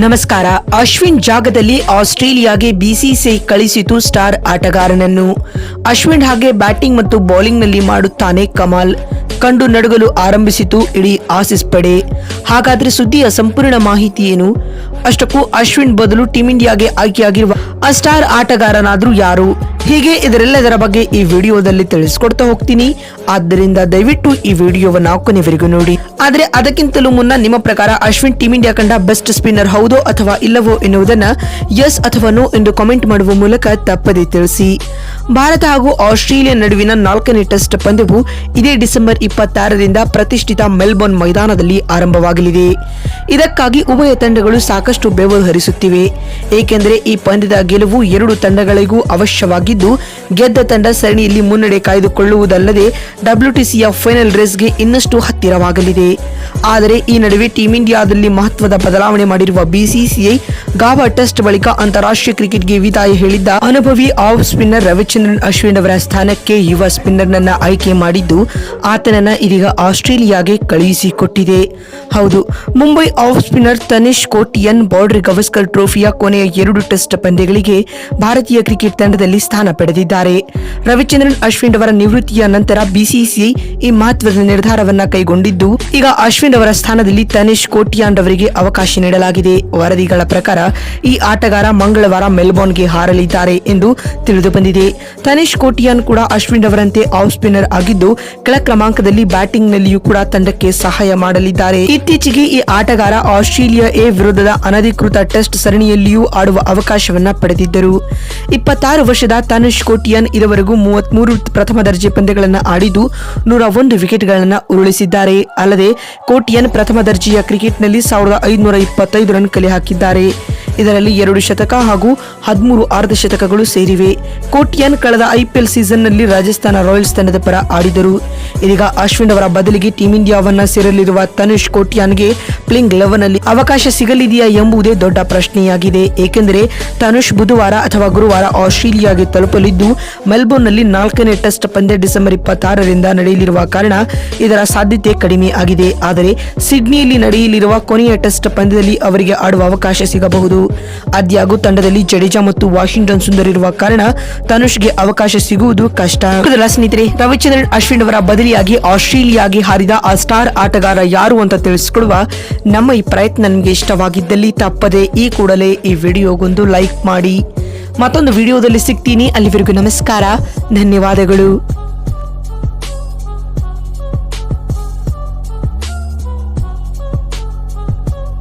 ನಮಸ್ಕಾರ. ಅಶ್ವಿನ್ ಜಾಗದಲ್ಲಿ ಆಸ್ಟ್ರೇಲಿಯಾಗೆ ಬಿಸಿಸಿಐ ಕಳಿಸಿತು ಸ್ಟಾರ್ ಆಟಗಾರನನ್ನು. ಅಶ್ವಿನ್ ಹಾಗೆ ಬ್ಯಾಟಿಂಗ್ ಮತ್ತು ಬೌಲಿಂಗ್ನಲ್ಲಿ ಮಾಡುತ್ತಾನೆ ಕಮಾಲ್. ಕಂಡು ನಡುಗಲು ಆರಂಭಿಸಿತು ಇಡೀ ಆಸಿಸ್ ಪಡೆ. ಹಾಗಾದ್ರೆ ಸುದ್ದಿಯ ಸಂಪೂರ್ಣ ಮಾಹಿತಿ ಏನು? ಅಷ್ಟಕ್ಕೂ ಅಶ್ವಿನ್ ಬದಲು ಟೀಮ್ ಇಂಡಿಯಾಗೆ ಆಯ್ಕೆಯಾಗಿರುವ ಆ ಸ್ಟಾರ್ ಆಟಗಾರನಾದ್ರೂ ಯಾರು? ಹೀಗೆ ಇದರೆಲ್ಲದರ ಬಗ್ಗೆ ಈ ವಿಡಿಯೋದಲ್ಲಿ ತಿಳಿಸ್ಕೊಡ್ತಾ ಹೋಗ್ತೀನಿ. ಆದ್ದರಿಂದ ದಯವಿಟ್ಟು ಈ ವಿಡಿಯೋವನ್ನ ಕೊನೆವರೆಗೂ ನೋಡಿ. ಆದರೆ ಅದಕ್ಕಿಂತಲೂ ಮುನ್ನ ನಿಮ್ಮ ಪ್ರಕಾರ ಅಶ್ವಿನ್ ಟೀಮ್ ಇಂಡಿಯಾ ಕಂಡ ಬೆಸ್ಟ್ ಸ್ಪಿನ್ನರ್ ಹೌದೋ ಅಥವಾ ಇಲ್ಲವೋ ಎನ್ನುವುದನ್ನ ಎಸ್ ಅಥವಾ ನೋ ಎಂದು ಕಾಮೆಂಟ್ ಮಾಡುವ ಮೂಲಕ ತಪ್ಪದೇ ತಿಳಿಸಿ. ಭಾರತ ಹಾಗೂ ಆಸ್ಟ್ರೇಲಿಯಾ ನಡುವಿನ ನಾಲ್ಕನೇ ಟೆಸ್ಟ್ ಪಂದ್ಯವು ಇದೇ ಡಿಸೆಂಬರ್ ಇಪ್ಪತ್ತಾರರಿಂದ ಪ್ರತಿಷ್ಠಿತ ಮೆಲ್ಬೋರ್ನ್ ಮೈದಾನದಲ್ಲಿ ಆರಂಭವಾಗಲಿದೆ. ಇದಕ್ಕಾಗಿ ಉಭಯ ತಂಡಗಳು ಸಾಕಷ್ಟು ಬೆವರು ಹರಿಸುತ್ತಿವೆ. ಏಕೆಂದರೆ ಈ ಪಂದ್ಯದ ಗೆಲುವು ಎರಡು ತಂಡಗಳಿಗೂ ಅವಶ್ಯವಾಗಿದ್ದು, ಗೆದ್ದ ತಂಡ ಸರಣಿಯಲ್ಲಿ ಮುನ್ನಡೆ ಕಾಯ್ದುಕೊಳ್ಳುವುದಲ್ಲದೆ ಡಬ್ಲ್ಯೂಟಿಸಿಯ ಫೈನಲ್ ರೇಸ್ಗೆ ಇನ್ನಷ್ಟು ಹತ್ತಿರವಾಗಲಿದೆ. ಆದರೆ ಈ ನಡುವೆ ಟೀಂ ಇಂಡಿಯಾದಲ್ಲಿ ಮಹತ್ವದ ಬದಲಾವಣೆ ಮಾಡಿರುವ ಬಿಸಿಸಿಐ ಗಾವಾ ಟೆಸ್ಟ್ ಬಳಿಕ ಅಂತಾರಾಷ್ಟ್ರೀಯ ಕ್ರಿಕೆಟ್ಗೆ ವಿದಾಯ ಹೇಳಿದ್ದ ಅನುಭವಿ ಆಫ್ ಸ್ಪಿನ್ನರ್ ರವಿಚಂದ್ರನ್ ಅಶ್ವಿನ್ ಅವರ ಸ್ಥಾನಕ್ಕೆ ಯುವ ಸ್ಪಿನ್ನರ್ನನ್ನ ಆಯ್ಕೆ ಮಾಡಿದ್ದು ಆತನನ್ನ ಇದೀಗ ಆಸ್ಟ್ರೇಲಿಯಾಗೆ ಕಳುಹಿಸಿಕೊಟ್ಟಿದೆ. ಹೌದು, Mumbai off spinner Tanish Kotian Border Gavaskar ಟ್ರೋಫಿಯ ಕೊನೆಯ ಎರಡು ಟೆಸ್ಟ್ ಪಂದ್ಯಗಳಿಗೆ ಭಾರತೀಯ ಕ್ರಿಕೆಟ್ ತಂಡದಲ್ಲಿ ಸ್ಥಾನ ಪಡೆದಿದ್ದಾರೆ. ರವಿಚಂದ್ರನ್, ಅಶ್ವಿನ್ ಅವರ ನಿವೃತ್ತಿಯ ನಂತರ ಬಿಸಿಸಿಐ ಈ ಮಹತ್ವದ ನಿರ್ಧಾರವನ್ನ ಕೈಗೊಂಡಿದ್ದು, ಈಗ ಅಶ್ವಿನ್ ಅವರ ಸ್ಥಾನದಲ್ಲಿ ತನಿಷ್ ಕೋಟಿಯಾನ್ ಅವರಿಗೆ ಅವಕಾಶ ನೀಡಲಾಗಿದೆ. ವರದಿಗಳ ಪ್ರಕಾರ ಈ ಆಟಗಾರ ಮಂಗಳವಾರ ಮೆಲ್ಬೋರ್ನ್ಗೆ ಹಾರಲಿದ್ದಾರೆ ಎಂದು ತಿಳಿದು ಬಂದಿದೆ. ತನಿಷ್ ಕೋಟಿಯಾನ್ ಕೂಡ ಅಶ್ವಿನ್ ಅವರಂತೆ ಆಫ್ ಸ್ಪಿನ್ನರ್ ಆಗಿದ್ದು ಕೆಳ ಕ್ರಮಾಂಕದಲ್ಲಿ ಬ್ಯಾಟಿಂಗ್ ನಲ್ಲಿಯೂ ಕೂಡ ತಂಡಕ್ಕೆ ಸಹಾಯ ಮಾಡಲಿದ್ದಾರೆ. ಇತ್ತೀಚೆಗೆ ಈ ಆಟಗಾರ ಆಸ್ಟ್ರೇಲಿಯಾ ಎ ವಿರುದ್ಧದ ಅನಧಿಕೃತ ಟೆಸ್ಟ್ ಸರಣಿಯಲ್ಲಿಯೂ ಆಡುವ ಅವಕಾಶವನ್ನ ಪಡೆದಿದ್ದರು. ಇಪ್ಪತ್ತಾರು ವರ್ಷದ ತನಿಷ್ ಕೋಟಿಯನ್ ಇದುವರೆಗೂ ಮೂವತ್ಮೂರು ಪ್ರಥಮ ದರ್ಜೆ ಪಂದ್ಯಗಳನ್ನು ಆಡಿದ್ದು, ನೂರ ಒಂದು ವಿಕೆಟ್ಗಳನ್ನು ಉರುಳಿಸಿದ್ದಾರೆ. ಅಲ್ಲದೆ, ಕೋಟಿಯನ್ ಪ್ರಥಮ ದರ್ಜೆಯ ಕ್ರಿಕೆಟ್ನಲ್ಲಿ ಸಾವಿರದ ಐದುನೂರ ಇಪ್ಪತ್ತೈದು ರನ್ ಕಲೆ ಹಾಕಿದ್ದಾರೆ. ಇದರಲ್ಲಿ ಎರಡು ಶತಕ ಹಾಗೂ ಹದಿಮೂರು ಅರ್ಧ ಶತಕಗಳು ಸೇರಿವೆ. ಕೋಟಿಯನ್ ಕಳೆದ ಐಪಿಎಲ್ ಸೀಸನ್ನಲ್ಲಿ ರಾಜಸ್ಥಾನ ರಾಯಲ್ಸ್ ತಂಡದ ಪರ ಆಡಿದರು. ಇದೀಗ ಅಶ್ವಿನ್ ಅವರ ಬದಲಿಗೆ ಟೀಂ ಇಂಡಿಯಾವನ್ನ ಸೇರಲಿರುವ ತನುಷ್ ಕೋಟ್ಯಾನ್ಗೆ ಪ್ಲಿಂಗ್ ಲೆವೆನ್ ಅಲ್ಲಿ ಅವಕಾಶ ಸಿಗಲಿದೆಯಾ ಎಂಬುದೇ ದೊಡ್ಡ ಪ್ರಶ್ನೆಯಾಗಿದೆ. ಏಕೆಂದರೆ ತನುಷ್ ಬುಧವಾರ ಅಥವಾ ಗುರುವಾರ ಆಸ್ಟ್ರೇಲಿಯಾಗೆ ತಲುಪಲಿದ್ದು, ಮೆಲ್ಬೋರ್ನ್ನಲ್ಲಿ ನಾಲ್ಕನೇ ಟೆಸ್ಟ್ ಪಂದ್ಯ ಡಿಸೆಂಬರ್ ಇಪ್ಪತ್ತಾರರಿಂದ ನಡೆಯಲಿರುವ ಕಾರಣ ಇದರ ಸಾಧ್ಯತೆ ಕಡಿಮೆ ಆಗಿದೆ. ಆದರೆ ಸಿಡ್ನಿಯಲ್ಲಿ ನಡೆಯಲಿರುವ ಕೊನೆಯ ಟೆಸ್ಟ್ ಪಂದ್ಯದಲ್ಲಿ ಅವರಿಗೆ ಆಡುವ ಅವಕಾಶ ಸಿಗಬಹುದು. ಆದ್ಯಾಗೂ ತಂಡದಲ್ಲಿ ಜಡೇಜಾ ಮತ್ತು ವಾಷಿಂಗ್ಟನ್ ಸುಂದರ್ ಇರುವ ಕಾರಣ ತನುಷ್ಗೆ ಅವಕಾಶ ಸಿಗುವುದು ಕಷ್ಟ. ಸ್ನೇಹಿತರೆ, ರವಿಚಂದ್ರನ್ ಅಶ್ವಿನ್ ಅವರ ಬದಲಿಯಾಗಿ ಆಸ್ಟ್ರೇಲಿಯಾಗೆ ಹಾರಿದ ಆ ಸ್ಟಾರ್ ಆಟಗಾರ ಯಾರು ಅಂತ ತಿಳಿಸಿಕೊಳ್ಳುವ ನಮ್ಮ ಈ ಪ್ರಯತ್ನ ನಿಮಗೆ ಇಷ್ಟವಾಗಿದ್ದಲ್ಲಿ ತಪ್ಪದೆ ಈ ಕೂಡಲೇ ಈ ವಿಡಿಯೋಗೊಂದು ಲೈಕ್ ಮಾಡಿ. ಮತ್ತೊಂದು ವಿಡಿಯೋದಲ್ಲಿ ಸಿಗ್ತೀನಿ. ಅಲ್ಲಿವರೆಗೂ ನಮಸ್ಕಾರ. ಧನ್ಯವಾದಗಳು.